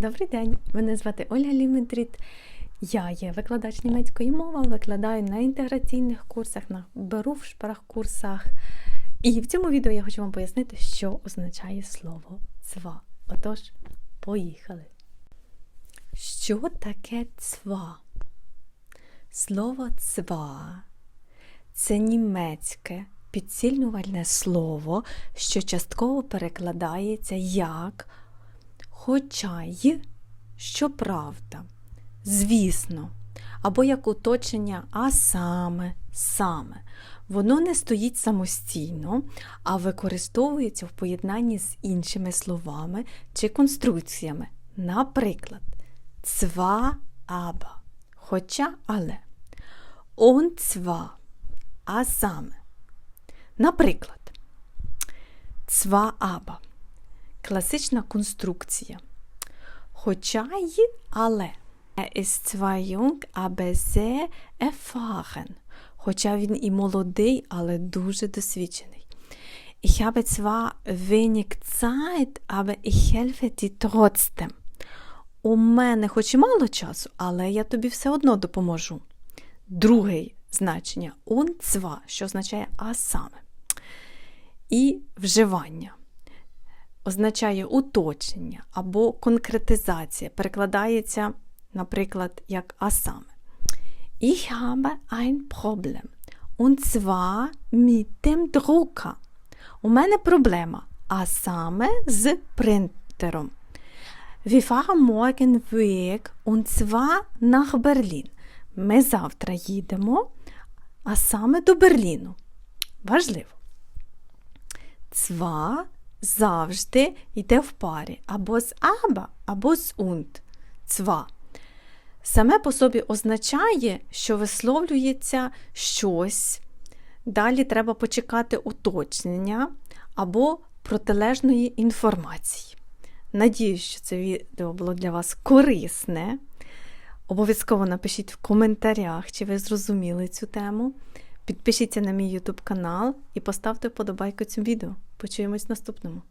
Добрий день! Мене звати Ольга Ліментріт. Я є викладач німецької мови, викладаю на інтеграційних курсах, на беру в шпарах курсах. І в цьому відео я хочу вам пояснити, що означає слово цва. Отож, поїхали. Що таке цва? Слово цва це німецьке підсильнювальне слово, що частково перекладається як хоча й щоправда, звісно, або як уточнення, а саме, саме. Воно не стоїть самостійно, а використовується в поєднанні з іншими словами чи конструкціями. Наприклад, цва аба, хоча але. Он цва, а саме. Наприклад, цва аба класична конструкція. Хоча й але. Er ist zwar jung, aber sehr erfahren. Хоча він і молодий, але дуже досвідчений. Ich habe zwar wenig Zeit, aber ich helfe dir trotzdem. У мене хоч і мало часу, але я тобі все одно допоможу. Друге значення он цва, що означає а саме. І вживання означає уточнення або конкретизація. Перекладається, наприклад, як а саме. Ich habe ein Problem. Und zwar mit dem Drucker. У мене проблема, а саме з принтером. Wir fahren morgen weg und zwar nach Berlin. Ми завтра їдемо, а саме до Берліну. Важливо. Цва завжди йде в парі або з аба, або з унт. Цва. Саме по собі означає, що висловлюється щось. Далі треба почекати уточнення або протилежної інформації. Надіюсь, що це відео було для вас корисне. Обов'язково напишіть в коментарях, чи ви зрозуміли цю тему. Підпишіться на мій YouTube канал і поставте вподобайку цьому відео. Почуємось в наступному.